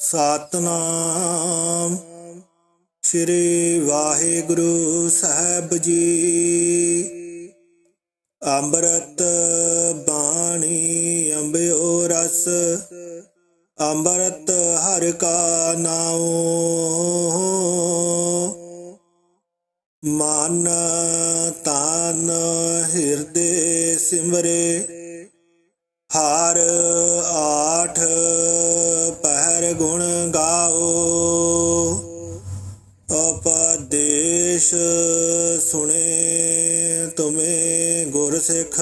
ਸਤਨਾਮ। ਸ੍ਰੀ ਵਾਹਿਗੁਰੂ ਸਾਹਿਬ ਜੀ। ਅੰਮ੍ਰਿਤ ਬਾਣੀ ਅੰਬਿਓ ਰਸ। ਅੰਮ੍ਰਿਤ ਹਰ ਕਾ ਨਾਉ। ਮਨ ਤਨ ਹਿਰਦੇ ਸਿਮਰੇ। ਹਰ ਆਠ ਪਹਿਰ ਗੁਣ ਗਾਓ। ਉਪਦੇਸ਼ ਸੁਣੇ ਤੁਮੇ ਗੁਰ ਸਿੱਖ।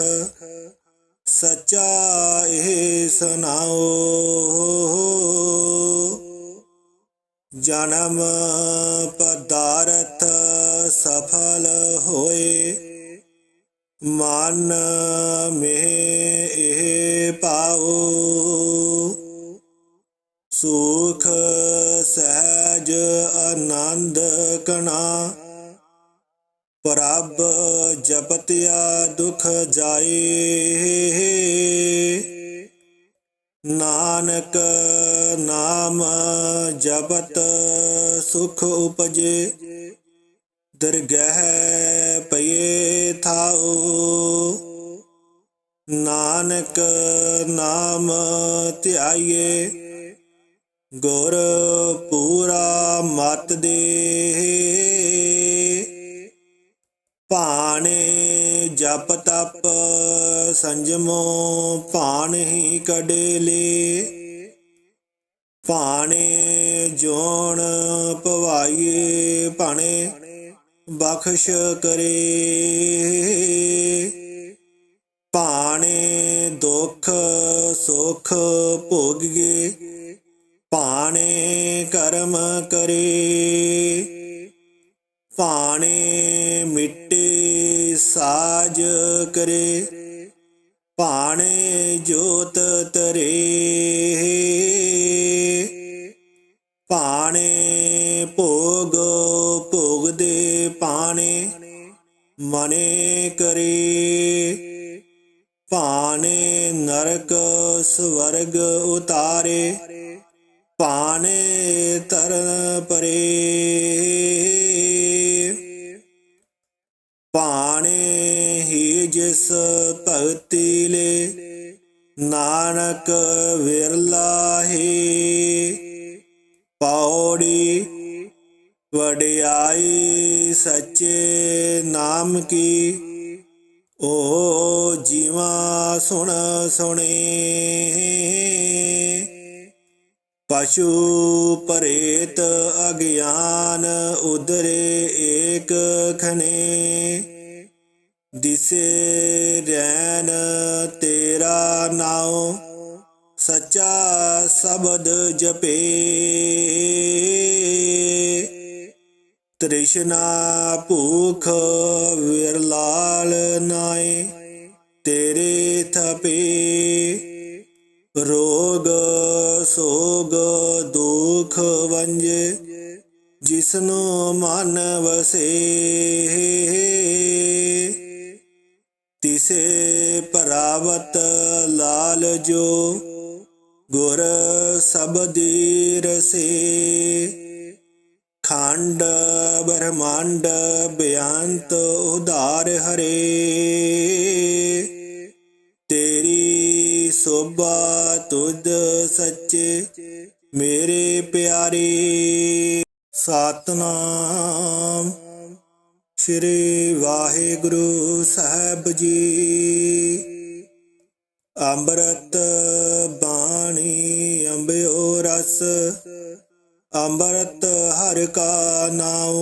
ਸੱਚਾ ਇਹ ਸੁਨਾਓ ਜਨਮ ਪਦਾਰਥ ਸਫਲ ਹੋਏ। ਮਨ ਮੇ ਇਹ ਪਾਓ। ਸੁਖ ਸਹਿਜ ਆਨੰਦ ਕਣਾ। ਪ੍ਰਭ ਜਪਤਿਆ ਦੁਖ ਜਾਏ। ਨਾਨਕ ਨਾਮ ਜਪਤ ਸੁਖ ਉਪਜੇ। ਦਰਗਹਿ ਪਏ ਥਾਉ। ਨਾਨਕ ਨਾਮ ਧਿਆਈਏ। ਗੁਰ ਪੂਰਾ ਮਤ ਦੇ। ਭਾਣੇ ਜਪ ਤਪ ਸੰਜਮੋ ਭਾਣ ਹੀ ਕਡੇਲੇ। ਭਾਣੇ ਜੋਣ ਪਵਾਈਏ ਭਾਣੇ ਬਖਸ਼ ਕਰੇ। ਕਰੇ, ਭਾਣੇ ਜੋਤ ਤਰੇ। ਭਾਣੇ ਭੋਗ ਭੋਗਦੇ ਪਾਣੇ ਮਨੇ ਕਰੇ। ਭਾਣੇ ਨਰਕ ਸਵਰਗ ਉਤਾਰੇ, ਭਾਣੇ ਤਰਨ ਪਰੇ। ਵਡਿਆਈ ਸੱਚੇ ਨਾਮ ਕੀ? ਓ ਜੀਵਾ ਸੁਣ ਸੁਣੇ। ਪਸ਼ੂ ਪਰੇਤ ਅਗਿਆਨ ਉਦਰੇ ਏਕ ਖਨੇ ਦਿਸੇ ਰੈਨ ਤੇਰਾ ਨਾਉ, ਸੱਚਾ ਸ਼ਬਦ ਜਪੇ। ਤ੍ਰਿਸ਼ਨਾ ਭੂਖ ਵਿਰਲਾਲ ਨਾਏ, ਤੇਰੇ ਥਪੇ ਰੋਗ ਸੋਗ ਦੁਖ ਵੰਜੇ, ਜਿਸਨੂੰ ਮਨ ਵਸੇ ਤਿਸੇ ਪਰਾਵਤ ਲਾਲ ਜੋ ਗੁਰ ਸਬਦੀ ਰਸੇ। ਖੰਡ ਬ੍ਰਹਮੰਡ ਬਿਆੰਤ ਉਧਾਰ ਹਰੇ। ਤੇਰੀ ਸੋਭਾ ਤੁਧ ਸੱਚੇ, ਮੇਰੇ ਪਿਆਰੇ। ਸਤਨਾਮ ਸ੍ਰੀ ਵਾਹਿਗੁਰੂ ਸਾਹਿਬ ਜੀ। ਅੰਮ੍ਰਿਤ ਬਾਣੀ, ਅੰਬਿਓ ਰਸ ਅੰਮ੍ਰਿਤ ਹਰ ਕਾ ਨਾਉ।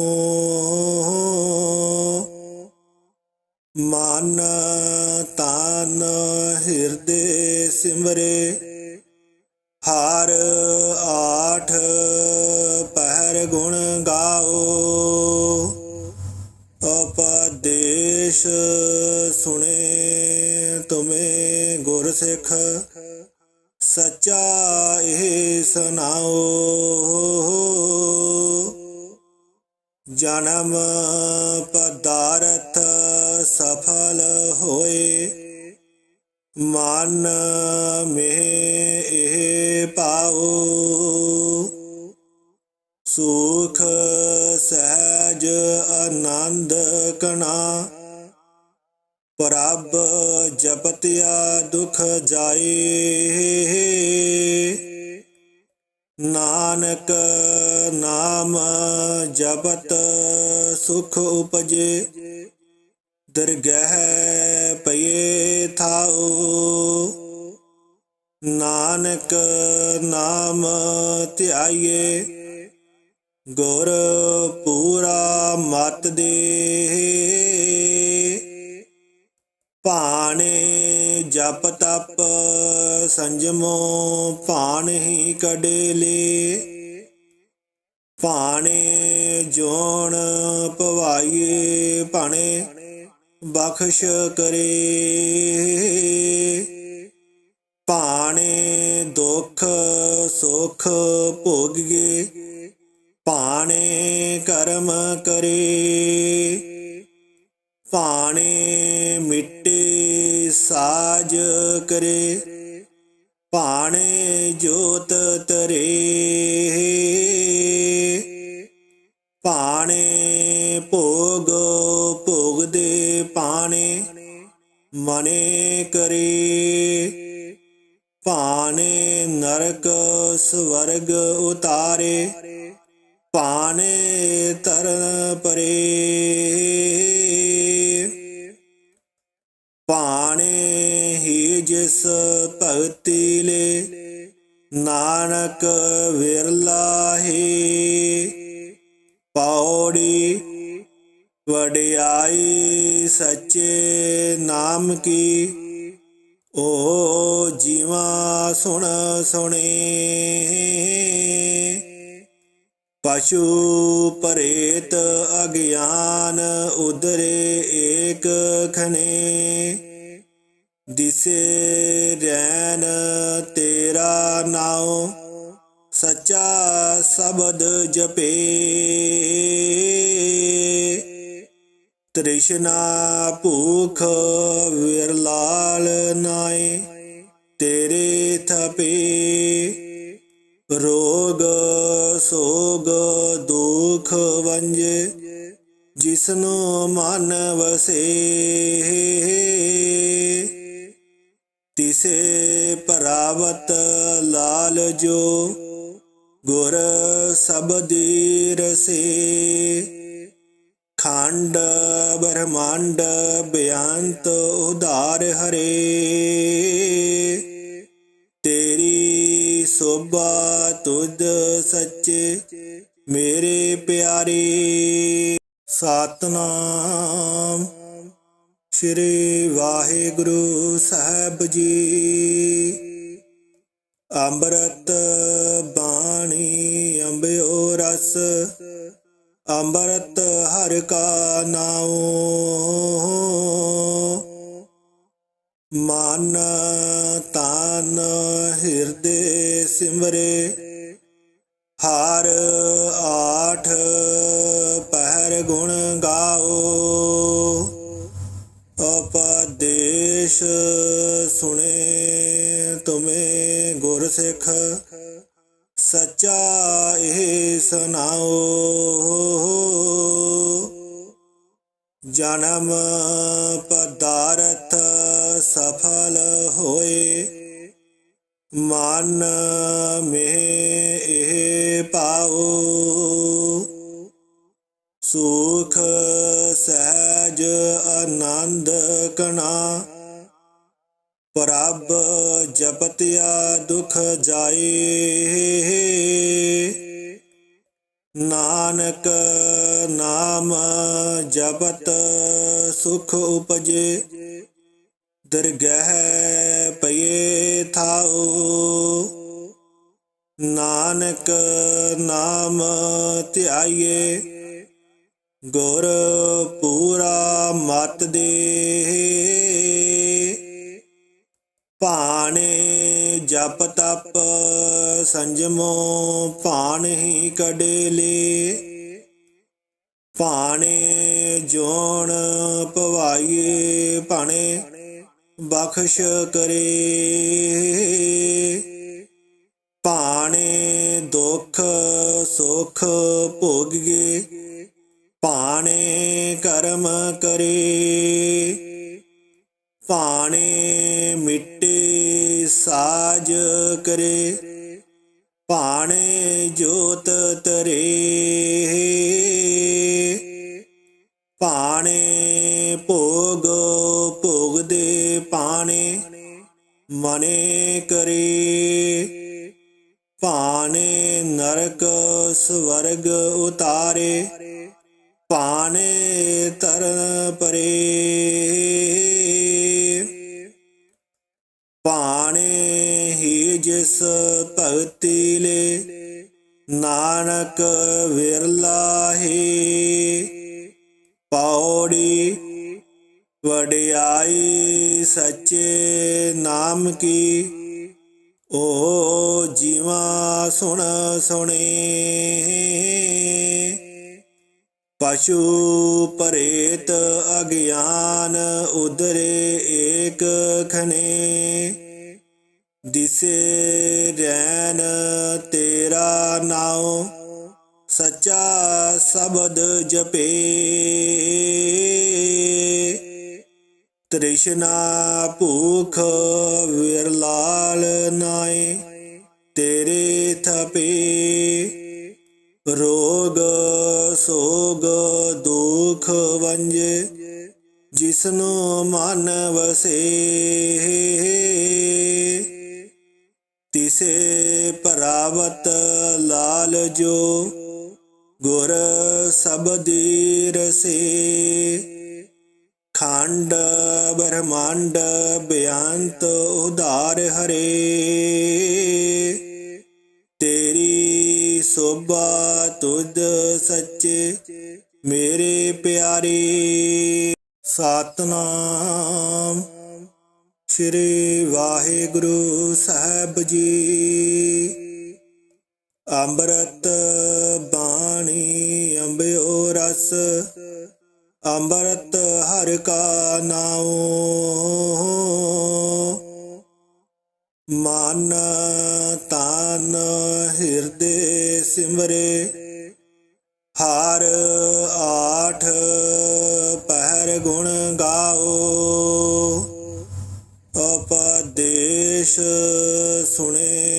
ਮਨ ਤਨ ਹਿਰਦੇ ਸਿਮਰੇ, ਹਰ ਆਠ ਪਹਿਰ ਗੁਣ ਗਾਓ। ਉਪਦੇਸ਼ ਸੁਣੇ ਤੁਮੇ ਗੁਰ ਸਿੱਖ ਸੱਚਾ ਇਹ ਸੁਨਾਓ ਜਨਮ ਪਦਾਰਥ ਸਫਲ ਹੋਏ। ਮਨ ਮੇ ਇਹ ਪਾਓ। ਸੁਖ ਸਹਿਜ ਆਨੰਦ ਕਣਾ ਪ੍ਰਭ ਜਪਤਿਆ ਦੁਖ ਜਾਏ। ਨਾਨਕ ਨਾਮ ਜਪਤ ਸੁਖ ਉਪਜੇ। ਦਰਗਹਿ ਪਏ ਥਾਉ। ਨਾਨਕ ਨਾਮ ਧਿਆਈਏ। ਗੁਰ ਪੂਰਾ ਮਤ ਦੇ। ਭਾਣੇ ਜਪ ਤਪ ਸੰਜਮੋ ਭਾਣ ਹੀ ਕਡੇਲੇ। ਭਾਣੇ ਜੋਣ ਪਵਾਈਏ ਭਾਣੇ ਬਖਸ਼ ਕਰੇ। ਭਾਣੇ ਦੁਖ ਸੁਖ ਭੋਗੀਏ, ਭਾਣੇ ਕਰਮ ਕਰੇ। ਭਾਣੇ ਮਿੱਟੇ ਸਾਜ ਕਰੇ, ਭਾਣੇ ਜੋਤ ਤਰੇ ਭਾਣੇ ਭੋਗ ਭੋਗਦੇ ਭਾਣੇ, ਮਨੇ ਕਰੇ। ਭਾਣੇ ਨਰਕ ਸਵਰਗ ਉਤਾਰੇ, ਭਾਣੇ ਤਰਨ ਪਰੇ। ਭਾਣੇ ਹੀ ਜਿਸ ਭਗਤੀ ਲੈ, ਨਾਨਕ ਵਿਰਲਾ ਹੈ। ਪੌੜੀ ਵਡਿਆਈ ਸੱਚੇ ਨਾਮ ਕੀ ਓ ਜੀਵਾ ਸੁਣ ਸੁਣੇ। ਪਸ਼ੂ ਪਰੇਤ ਅਗਿਆਨ ਉਦਰੇ ਏਕ ਖਨੇ। ਦਿਸੇ ਰੈਨ ਤੇਰਾ ਨਾਉ, ਸੱਚਾ ਸ਼ਬਦ ਜਪੇ। ਤ੍ਰਿਸ਼ਨਾ ਭੂਖ ਵਿਰਲਾਲ ਨਾਏ, ਤੇਰੇ ਥਪੇ। ਰੋਗ ਸੋਗ ਦੁਖ ਵੰਜੇ, ਜਿਸਨੂੰ ਮਨ ਵਸੇ ਤਿਸੇ ਪਰਾਵਤ ਲਾਲ ਜੋ, ਗੁਰ ਸਬਦੀ ਰਸੇ ਖੰਡ ਬ੍ਰਹਮੰਡ ਬਿਆੰਤ ਉਧਾਰ ਹਰੇ। ਸੋਭਾ ਤੁਧ ਸੱਚੇ, ਮੇਰੇ ਪਿਆਰੇ। ਸਤਨਾਮ ਸ੍ਰੀ ਵਾਹਿਗੁਰੂ ਸਾਹਿਬ ਜੀ। ਅੰਮ੍ਰਿਤ ਬਾਣੀ ਅੰਬਿਓ ਰਸ, ਅੰਮ੍ਰਿਤ ਹਰ ਕਾ ਨਾਉ। ਮਨ ਤਨ ਹਿਰਦੇ ਸਿਮਰੇ, ਹਰ ਆਠ ਪਹਿਰ ਗੁਣ ਗਾਓ। ਉਪਦੇਸ਼ ਸੁਣੇ ਤੁਮੇ ਗੁਰ ਸਿੱਖ ਸੱਚਾ ਇਹ ਸੁਨਾਓ ਜਨਮ ਪਦਾਰਥ ਸਫਲ ਹੋਏ। ਮਨ ਮੇ ਇਹ ਪਾਓ। ਸੁਖ, ਸਹਿਜ, ਆਨੰਦ ਕਣਾ। ਪ੍ਰਭ ਜਪਤਿਆ ਦੁਖ ਜਾਏ। ਨਾਨਕ ਨਾਮ ਜਪਤ ਸੁਖ ਉਪਜੇ। ਦਰਗਹਿ ਪਏ ਥਾਉ। ਨਾਨਕ ਨਾਮ ਧਿਆਈਏ। ਗੁਰ ਪੂਰਾ ਮਤ ਦੇ। ਭਾਣੇ ਜਪ ਤਪ ਸੰਜਮੋ ਭਾਣ ਹੀ ਕਡੇਲੇ। ਭਾਣੇ ਜੋਣ ਪਵਾਈਏ ਭਾਣੇ। ਬਖਸ਼ ਕਰੇ। ਭਾਣੇ ਦੁੱਖ ਸੁਖ ਦੁਖ ਭੋਗੀਏ। ਭਾਣੇ ਕਰਮ ਕਰੇ। ਭਾਣੇ ਮਿੱਟੇ ਸਾਜ ਕਰੇ। ਭਾਣੇ ਜੋਤ ਤਰੇ ਭਾਣੇ ਭੋਗ, ਭੋਗਦੇ ਪਾਣੇ, ਮਨੇ ਕਰੇ। ਭਾਣੇ ਨਰਕ ਸਵਰਗ ਉਤਾਰੇ, ਭਾਣੇ ਤਰਨ ਪਰੇ। ਭਾਣੇ ਹੀ ਜਿਸ ਭਗਤੀ ਲੈ, ਨਾਨਕ ਵਿਰਲਾ ਪੌੜੀ ਵਡਿਆਈ ਸੱਚੇ ਨਾਮ ਕੀ? ਓ ਜੀਵਾ ਸੁਣ ਸੁਣੇ। ਪਸ਼ੂ ਪਰੇਤ ਅਗਿਆਨ ਉਦਰੇ ਏਕ ਖਨੇ। ਦਿਸੇ ਰੈਨ ਤੇਰਾ ਨਾਉ ਸੱਚਾ ਸ਼ਬਦ ਜਪੇ। ਤ੍ਰਿਸ਼ਨਾ ਭੂਖ ਵਿਰਲਾਲ ਨਾਏ, ਤੇਰੇ ਥਪੇ। ਰੋਗ ਸੋਗ ਦੁਖ ਵੰਜੇ, ਜਿਸਨੂੰ ਮਨ ਵਸੇ। ਤਿਸੇ ਪਰਾਵਤ ਲਾਲ ਜੋ ਗੁਰ ਸਬਦੀ ਰਸੇ ਖੰਡ ਬ੍ਰਹਮੰਡ ਬਿਆੰਤ ਉਧਾਰ ਹਰੇ। ਤੇਰੀ ਸੋਭਾ ਤੁਧ ਸੱਚੇ ਮੇਰੇ ਪਿਆਰੇ। ਸਤਨਾਮ ਸ੍ਰੀ ਵਾਹਿਗੁਰੂ ਸਾਹਿਬ ਜੀ। ਅੰਮ੍ਰਿਤ ਬਾਣੀ ਅੰਮ੍ਰਿਤ ਹਰ ਕਾ ਨਾਉ। ਮਨ ਤਨ ਹਿਰਦੇ ਸਿਮਰੇ। ਹਰ ਆਠ ਪਹਿਰ ਗੁਣ ਗਾਓ। ਉਪਦੇਸ਼ ਸੁਣੇ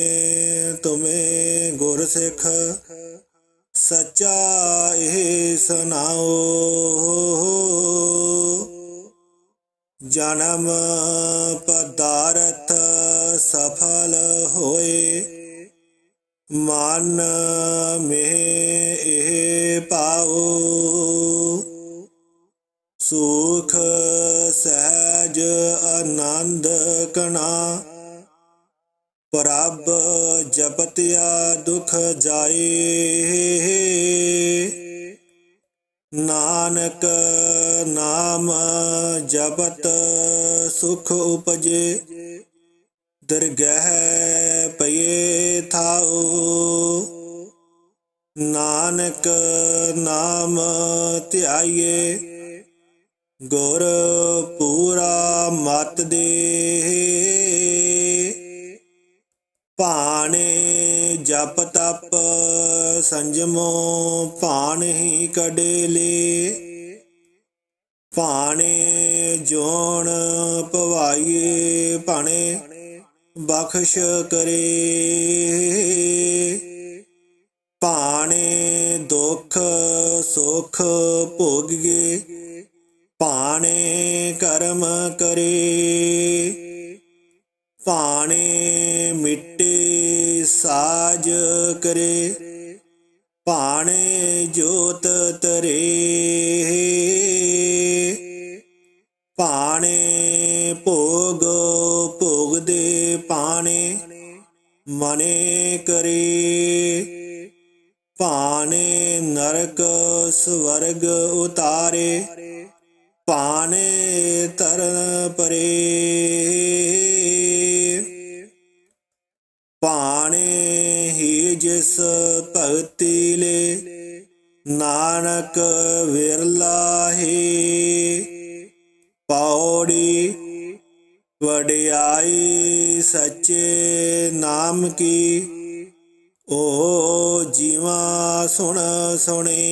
ਤੁਮੇ ਗੁਰ ਸਿੱਖ ਸੱਚਾ ਇਹ ਸੁਨਾਓ ਜਨਮ ਪਦਾਰਥ ਸਫਲ ਹੋਏ। ਮਨ ਮੇ ਇਹ ਪਾਓ। ਸੁਖ ਸਹਿਜ ਆਨੰਦ ਕਣਾ ਪ੍ਰਭ ਜਪਤਿਆ ਦੁਖ ਜਾਏ। ਨਾਨਕ ਨਾਮ ਜਪਤ ਸੁਖ ਉਪਜੇ। ਦਰਗਹਿ ਪਏ ਥਾਉ। ਨਾਨਕ ਨਾਮ ਧਿਆਈਏ। ਗੁਰ ਪੂਰਾ ਮਤ ਦੇ। ਭਾਣੇ ਜਪ ਤਪ ਸੰਜਮੋ ਭਾਣ ਹੀ ਕਡੇਲੇ। ਭਾਣੇ ਜੋਣ ਪਵਾਈਏ ਭਾਣੇ ਬਖਸ਼ ਕਰੇ। ਭਾਣੇ ਦੁਖ ਸੁਖ ਭੋਗੀਏ, ਭਾਣੇ ਕਰਮ ਕਰੇ। ਭਾਣੇ ਸਾਜ ਕਰੇ, ਭਾਣੇ ਜੋਤ ਤਰੇ। ਭਾਣੇ ਭੋਗ ਭੋਗਦੇ ਪਾਣੇ ਮਨੇ ਕਰੇ। ਭਾਣੇ ਨਰਕ ਸਵਰਗ ਉਤਾਰੇ ਪਾਣੇ ਤਰਨ ਪਰੇ। ਭਾਣੇ ਹੀ ਭਗਤੀ ਲੈ ਨਾਨਕ ਵਿਰਲਾ ਹੈ ਪੌੜੀ ਵਡਿਆਈ ਸੱਚੇ ਨਾਮ ਕੀ, ਓ ਜੀਵਾ ਸੁਣ ਸੁਣੇ।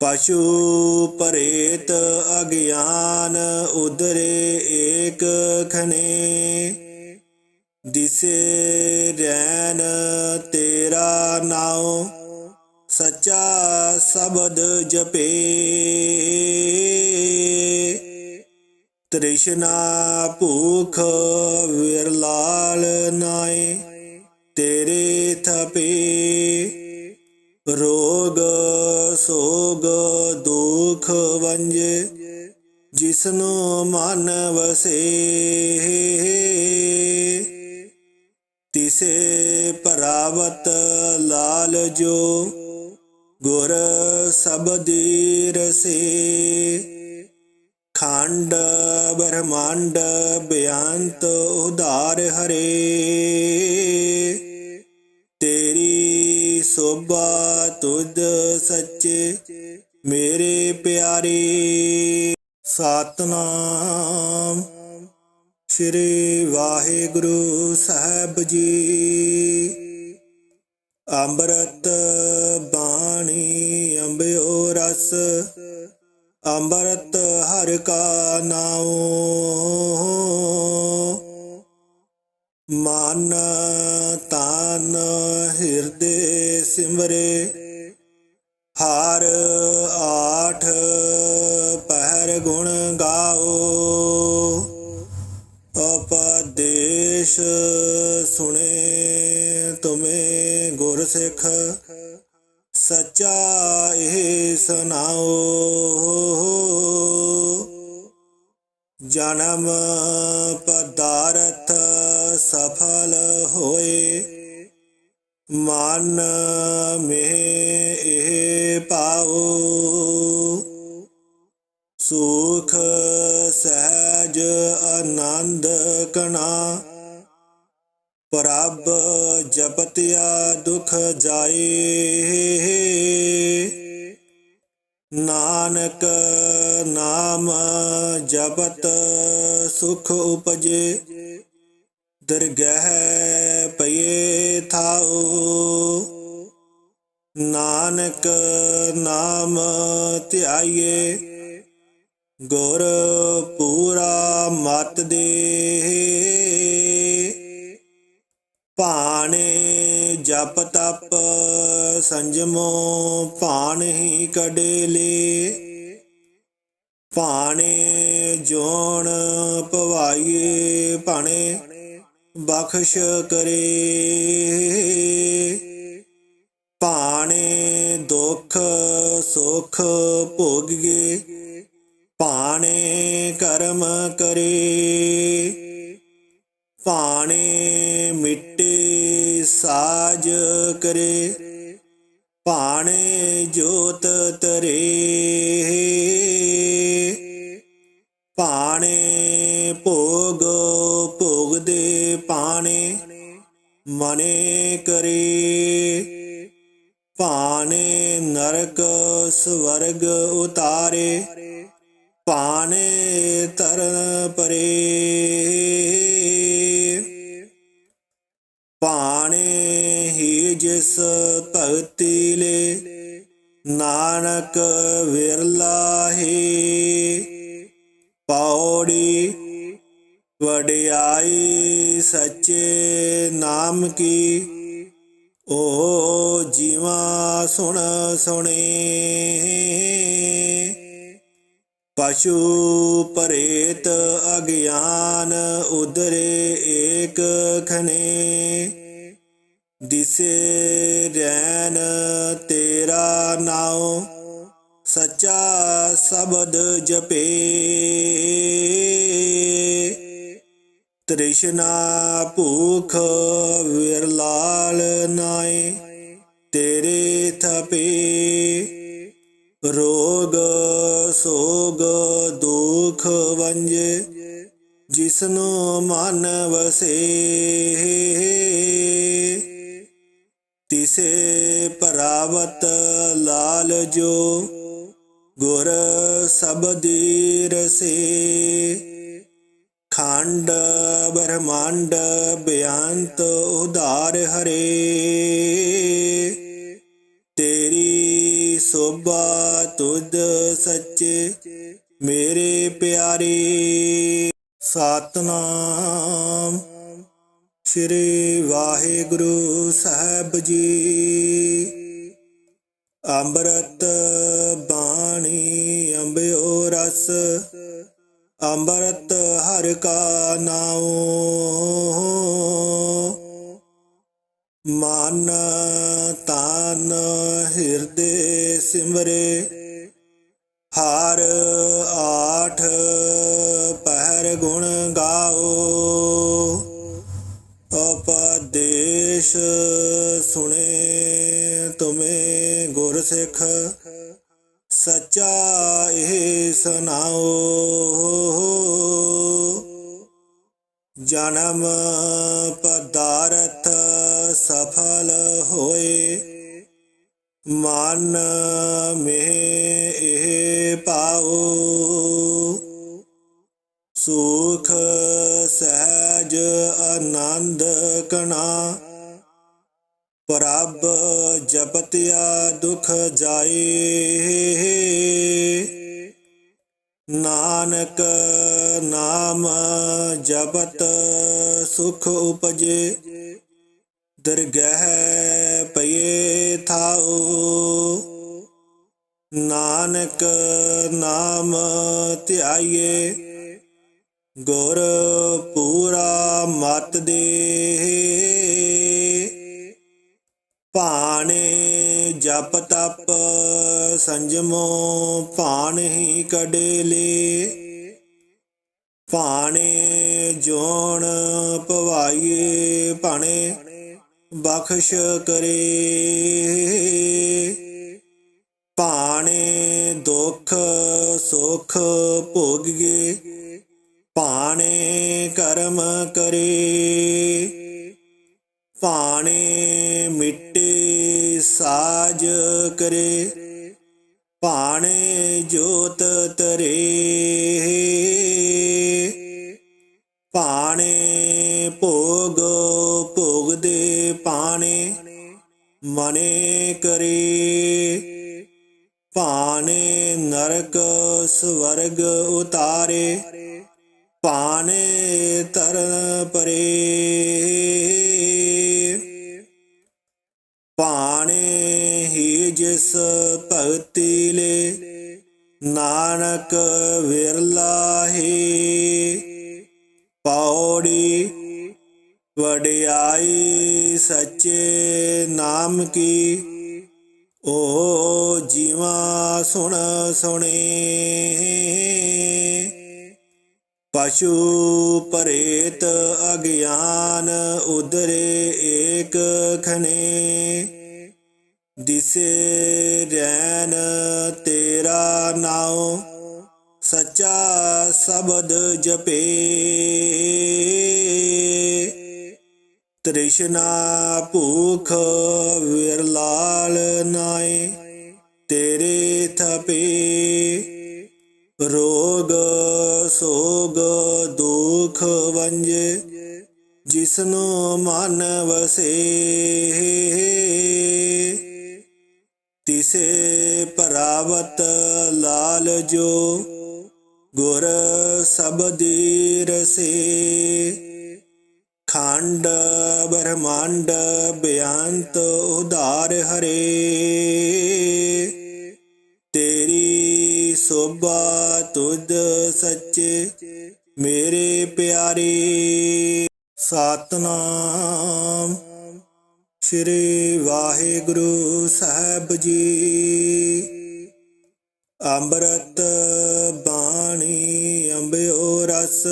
ਪਸ਼ੂ ਪਰੇਤ ਅਗਿਆਨ ਉਦਰੇ ਏਕ ਖਣੇ। ਦਿਸੇ ਰੈਨ ਤੇਰਾ ਨਾਉ, ਸੱਚਾ ਸ਼ਬਦ ਜਪੇ। ਤ੍ਰਿਸ਼ਨਾ ਭੂਖ ਵਿਰਲਾਲ ਨਾਏ, ਤੇਰੇ ਥਪੇ। ਰੋਗ ਸੋਗ ਦੁਖ ਵੰਜੇ, ਜਿਸਨੂੰ ਮਨ ਵਸੇ। ਤਿਸੇ ਪਰਾਵਤ ਲਾਲ ਜੋ ਗੁਰ ਸਬਦੀ ਰਸੇ ਖੰਡ ਬ੍ਰਹਮੰਡ ਬਿਆੰਤ ਉਧਾਰ ਹਰੇ। ਤੇਰੀ ਸੋਭਾ ਤੁਧ ਸੱਚੇ ਮੇਰੇ ਪਿਆਰੇ। ਸਤਨਾਮ ਸ੍ਰੀ ਵਾਹਿਗੁਰੂ ਸਾਹਿਬ ਜੀ। ਅੰਮ੍ਰਿਤ ਬਾਣੀ ਅੰਬਿਓ ਰਸ, ਅੰਮ੍ਰਿਤ ਹਰ ਕਾ ਨਾਉ। ਮਨ ਤਨ ਹਿਰਦੇ ਸਿਮਰੇ, ਹਰ ਆਠ ਪਹਿਰ ਗੁਣ ਗਾਓ। ਉਪਦੇਸ਼ ਸੁਣੇ ਤੁਮੇ ਗੁਰ ਸਿੱਖ ਸੱਚਾ ਇਹ ਸੁਨਾਓ ਜਨਮ ਪਦਾਰਥ ਸਫਲ ਹੋਏ ਮਨ ਮੇ ਇਹ ਪਾਓ ਸੁਖ ਸਹਿਜ ਆਨੰਦ ਕਣਾ। ਪ੍ਰਭ ਜਪਤਿਆ ਦੁਖ ਜਾਏ। ਨਾਨਕ ਨਾਮ ਜਪਤ ਸੁਖ ਉਪਜੇ। ਦਰਗਹਿ ਪਏ ਥਾਉ। ਨਾਨਕ ਨਾਮ ਧਿਆਈਏ। ਗੁਰ ਪੂਰਾ ਮਤ ਦੇ। ਭਾਣੇ ਜਪ ਤਪ ਸੰਜਮੋ ਭਾਣ ਹੀ ਕਡੇਲੇ। ਭਾਣੇ ਜੋਣ ਪਵਾਈਏ ਭਾਣੇ ਬਖਸ਼ ਕਰੇ। ਭਾਣੇ ਦੁਖ ਸੁਖ ਭੋਗੀਏ। ਪਾਣੇ ਕਰਮ ਕਰੇ, ਪਾਣੇ ਮਿੱਟੇ ਸਾਜ ਕਰੇ, ਪਾਣੇ ਜੋਤ ਤਰੇ ਪਾਣੇ ਭੋਗ ਭੋਗ ਦੇ ਭਾਣੇ ਮਨੇ ਕਰੇ, ਪਾਣੇ ਨਰਕ ਸਵਰਗ ਉਤਾਰੇ ਪਾਣੇ ਤਰਨ ਪਰੇ। ਪਾਣੇ ਹੀ ਜਿਸ ਭਗਤੀ ਲੈ, ਨਾਨਕ ਵਿਰਲਾ ਵਿਰਲਾਹੀ ਪੌੜੀ ਵਡਿਆਈ ਸੱਚੇ ਨਾਮ ਕੀ ਓ ਜੀਵਾ ਸੁਣ ਸੁਣੇ। ਪਸ਼ੂ ਪਰੇਤ ਅਗਿਆਨ ਉਦਰੇ ਏਕ ਖਨੇ। ਦਿਸੇ ਰੈਨ ਤੇਰਾ ਨਾਉ, ਸੱਚਾ ਸ਼ਬਦ ਜਪੇ। ਤ੍ਰਿਸ਼ਨਾ ਭੂਖ ਵਿਰਲਾਲ ਨਾਏ, ਤੇਰੇ ਥਪੇ। ਰੋਗ, ਸੋਗ, ਦੁਖ ਵੰਜੇ, ਜਿਸਨੂੰ ਮਨ ਵਸੇ ਤਿਸੇ ਪਰਾਵਤ ਲਾਲ ਜੋ, ਗੁਰ ਸਬਦੀ ਰਸੇ ਖੰਡ ਬ੍ਰਹਮ ਬ੍ਰਹਮੰਡ, ਬਿਆੰਤ ਉਧਾਰ ਹਰੇ। ਤੇਰੀ ਸੋਭਾ ਤੁਧ ਸੱਚੇ ਮੇਰੇ ਪਿਆਰੇ। ਸਤਨਾਮ ਸ੍ਰੀ ਵਾਹਿਗੁਰੂ ਸਾਹਿਬ ਜੀ। ਅੰਮ੍ਰਿਤ ਬਾਣੀ ਅੰਬਿਓ ਰਸ, ਅੰਮ੍ਰਿਤ ਹਰ ਕਾ ਨਾਉ। ਮਨ ਤਨ ਹਿਰਦੇ ਸਿਮਰੇ ਹਾਰ ਆਠ ਪਹਿਰ ਗੁਣ ਗਾਓ। ਉਪਦੇਸ਼ ਸੁਣੇ ਤੁਮੇ ਗੁਰ ਸਿੱਖ ਸੱਚਾ ਇਹ ਸੁਣਾਓ। ਜਨਮ ਪਦਾਰਥ ਸਫਲ ਹੋਏ, ਮਨ ਮੇ ਸੁਖ ਸਹਿਜ ਆਨੰਦ ਕਣਾ। ਪ੍ਰਭ ਜਪਤਿਆ ਦੁਖ ਜਾਏ। ਨਾਨਕ ਨਾਮ ਜਪਤ ਸੁਖ ਉਪਜੇ। ਦਰਗਹਿ ਪਏ ਥਾਉ। ਨਾਨਕ ਨਾਮ ਧਿਆਈਏ। ਗੁਰ ਪੂਰਾ ਮਤ ਦੇ। ਭਾਣੇ ਜਪ ਤਪ ਸੰਜਮੋ ਭਾਣ ਹੀ ਕਡੇਲੇ। ਭਾਣੇ ਜੋਣ ਪਵਾਈਏ ਭਾਣੇ ਬਖਸ਼ ਕਰੇ। ਭਾਣੇ ਦੁੱਖ ਸੁਖ ਭੋਗੀਏ। ਭਾਣੇ ਕਰਮ ਕਰੇ, ਭਾਣੇ ਮਿੱਟੇ ਸਾਜ ਕਰੇ, ਭਾਣੇ ਜੋਤ ਤਰੇ ਭਾਣੇ ਭੋਗ ਭੋਗ ਦੇ ਭਾਣੇ ਮਨੇ ਕਰੇ, ਭਾਣੇ ਨਰਕ ਸਵਰਗ ਉਤਾਰੇ ਪਾਣੇ ਤਰਨ ਪਰੇ। ਪਾਣੇ ਹੀ ਜਿਸ ਭਗਤੀ ਲੈ, ਨਾਨਕ ਵਿਰਲਾ ਹੈ। ਪੌੜੀ ਵਡਿਆਈ ਸੱਚੇ ਨਾਮ ਕੀ, ਓ ਜੀਵਾ ਸੁਣ ਸੁਣੇ। ਪਸ਼ੂ ਪਰੇਤ ਅਗਿਆਨ ਉਦਰੇ ਏਕ ਖਨੇ। ਦਿਸੇ ਰੈਨ ਤੇਰਾ ਨਾਉ, ਸੱਚਾ ਸ਼ਬਦ ਜਪੇ। ਤ੍ਰਿਸ਼ਨਾ ਭੂਖ ਵਿਰਲਾਲ ਨਾ ਜਿਸਨੂੰ ਮਨ ਵਸੇ ਤਿਸੇ ਪਰਾਵਤ ਲਾਲ ਜੋ ਗੁਰ ਸਬਦੀ ਰਸੇ ਖੰਡ, ਬ੍ਰਹਮੰਡ, ਬਿਆੰਤ ਉਧਾਰ ਹਰੇ। ਤੇਰੀ ਸੋਭਾ ਤੁਧ ਸੱਚੇ, ਮੇਰੇ ਪਿਆਰੇ। ਸਤਨਾਮ। ਸ੍ਰੀ ਵਾਹਿਗੁਰੂ ਸਾਹਿਬ ਜੀ। ਅੰਮ੍ਰਿਤ ਬਾਣੀ ਅੰਬਿਓ ਰਸ।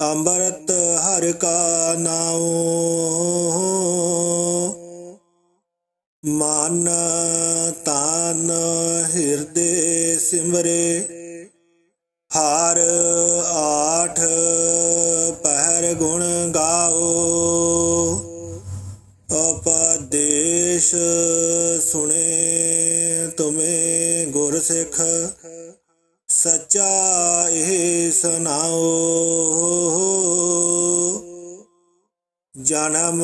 ਅੰਮ੍ਰਿਤ ਹਰ ਕਾ ਨਾਉ। ਮਨ ਤਨ ਹਿਰਦੇ ਸਿਮਰੇ। ਹਰ ਆਠ ਪਹਿਰ ਗੁਣ ਗਾਓ ਉਪਦੇਸ਼ ਸੁਣੇ, ਤੁਮੇ ਗੁਰ ਸਿੱਖ, ਸੱਚਾ ਇਹ ਸੁਨਾਓ ਜਨਮ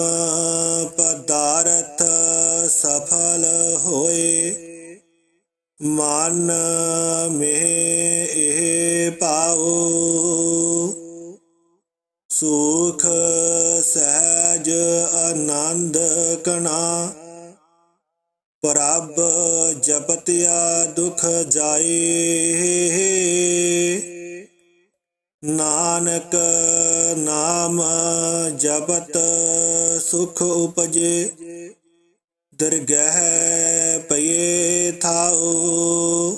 ਪਦਾਰਥ ਸਫਲ ਹੋਏ, ਮਨ ਮੇ ਇਹ ਪਾਉ ਸੁਖ ਸਹਿਜ ਆਨੰਦ ਕਣਾ। ਪ੍ਰਭ ਜਪਤਿਆ ਦੁਖ ਜਾਏ। ਨਾਨਕ ਨਾਮ ਜਪਤ ਸੁਖ ਉਪਜੇ। ਦਰਗਹਿ ਪਏ ਥਾਓ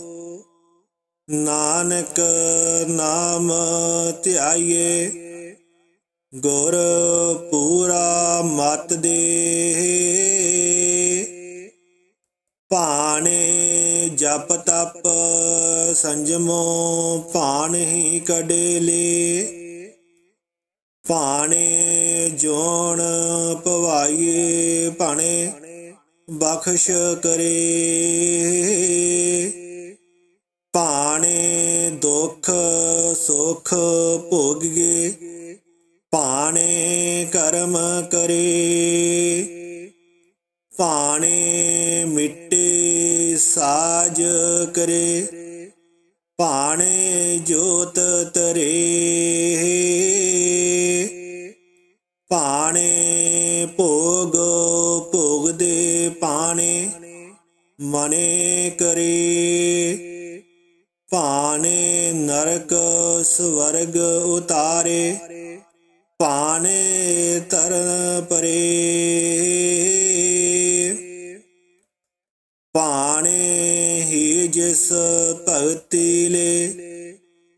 ਨਾਨਕ ਨਾਮ ਧਿਆਈਏ। ਗੁਰ ਪੂਰਾ ਮਤ ਦੇ। ਭਾਣੇ ਜਪ ਤਪ ਸੰਜਮੋ ਭਾਣ ਹੀ ਕਡੇਲੇ। ਭਾਣੇ ਜੋਣ ਪਵਾਈਏ ਭਾਣੇ ਬਖਸ਼ ਕਰੇ। ਭਾਣੇ ਦੁਖ ਸੁਖ ਭੋਗੀਏ। ਭਾਣੇ ਕਰਮ ਕਰੇ, ਭਾਣੇ ਮਿੱਟੇ ਸਾਜ ਕਰੇ, ਭਾਣੇ ਜੋਤ ਤਰੇ ਭਾਣੇ ਭੋਗ ਭੋਗਦੇ ਭਾਣੇ ਮਨੇ ਕਰੇ, ਭਾਣੇ ਨਰਕ ਸਵਰਗ ਉਤਾਰੇ ਪਾਣੇ ਤਰਨ ਪਰੇ। ਪਾਣੇ ਹੀ ਜਿਸ ਭਗਤੀ ਲੈ,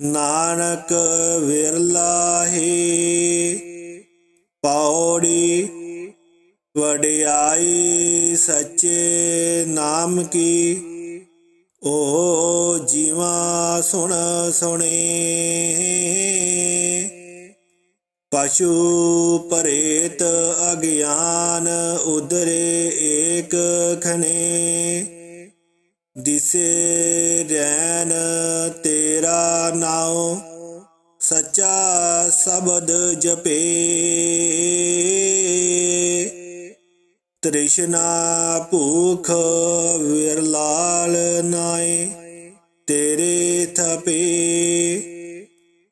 ਨਾਨਕ ਵਿਰਲਾ ਹੈ। ਪੌੜੀ ਵਡਿਆਈ ਸੱਚੇ ਨਾਮ ਕੀ ਓ ਜੀਵਾ ਸੁਣ ਸੁਣੇ। ਪਸ਼ੂ ਪਰੇਤ ਅਗਿਆਨ ਉਦਰੇ ਏਕ ਖਨੇ। ਦਿਸੇ ਰੈਨ ਤੇਰਾ ਨਾਉ, ਸੱਚਾ ਸ਼ਬਦ ਜਪੇ। ਤ੍ਰਿਸ਼ਨਾ ਭੂਖ ਵਿਰਲਾਲ ਨਾਏ, ਤੇਰੇ ਥਪੇ।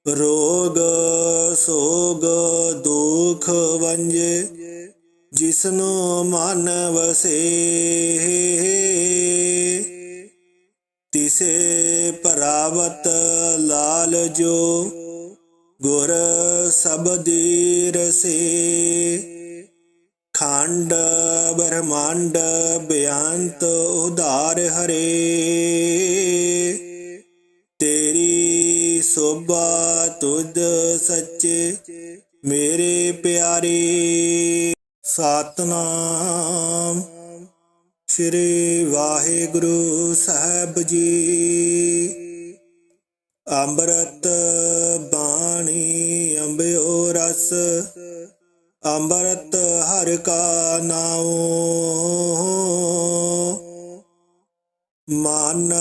ਰੋਗ ਸੋਗ ਦੁਖ ਵੰਜੇ, ਜਿਸਨੂੰ ਮਨ ਵਸੇ ਤਿਸੇ ਪਰਾਵਤ ਲਾਲ ਜੋ, ਗੁਰ ਸਬਦੀ ਰਸੇ ਖੰਡ ਬ੍ਰਹਮੰਡ ਬਿਆੰਤ ਉਧਾਰ ਹਰੇ। ਤੇਰੀ ਸੋਭਾ ਤੁਧ ਸੱਚੇ, ਮੇਰੇ ਪਿਆਰੇ। ਸਤਨਾਮ ਸ੍ਰੀ ਵਾਹਿਗੁਰੂ ਸਾਹਿਬ ਜੀ। ਅੰਮ੍ਰਿਤ ਬਾਣੀ ਅੰਬਿਓ ਰਸ, ਅੰਮ੍ਰਿਤ ਹਰ ਕਾ ਨਾਉ। ਮਨ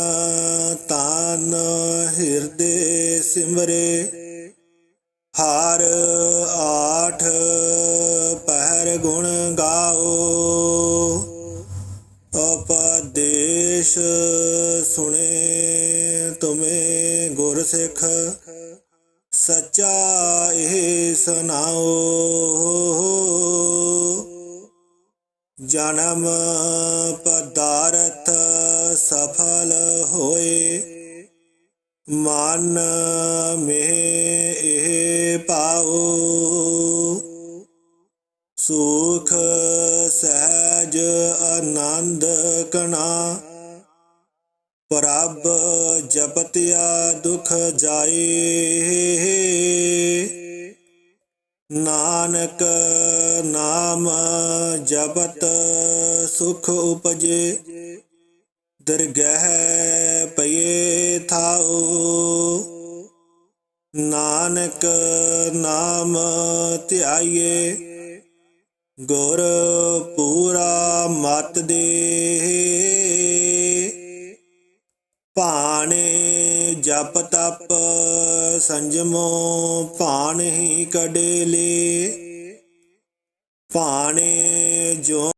ਤਨ ਹਿਰਦੇ ਸਿਮਰੇ, ਹਰ ਆਠ ਪਹਿਰ ਗੁਣ ਗਾਓ। ਉਪਦੇਸ਼ ਸੁਣੇ ਤੁਮੇ ਗੁਰ ਸਿੱਖ ਸੱਚਾ ਇਹ ਸੁਨਾਓ ਜਨਮ ਪਦਾਰਥ ਸਫਲ ਹੋਏ, ਮਨ ਮੇ ਇਹ ਪਾਉ ਸੁਖ ਸਹਿਜ ਆਨੰਦ ਕਣਾ, ਪ੍ਰਭ ਜਪਤਿਆ ਦੁਖ ਜਾਏ। ਨਾਨਕ ਨਾਮ ਜਪਤ ਸੁਖ ਉਪਜੇ, ਦਰਗਹਿ ਪਏ ਥਾਉ। ਨਾਨਕ ਨਾਮ ਧਿਆਈਏ, ਗੁਰ ਪੂਰਾ ਮਤ ਦੇ ਭਾਣੇ ਜਪ ਤਪ ਸੰਜਮੋ ਭਾਣ ਹੀ ਕਡੇਲੇ। ਭਾਣੇ ਜੋ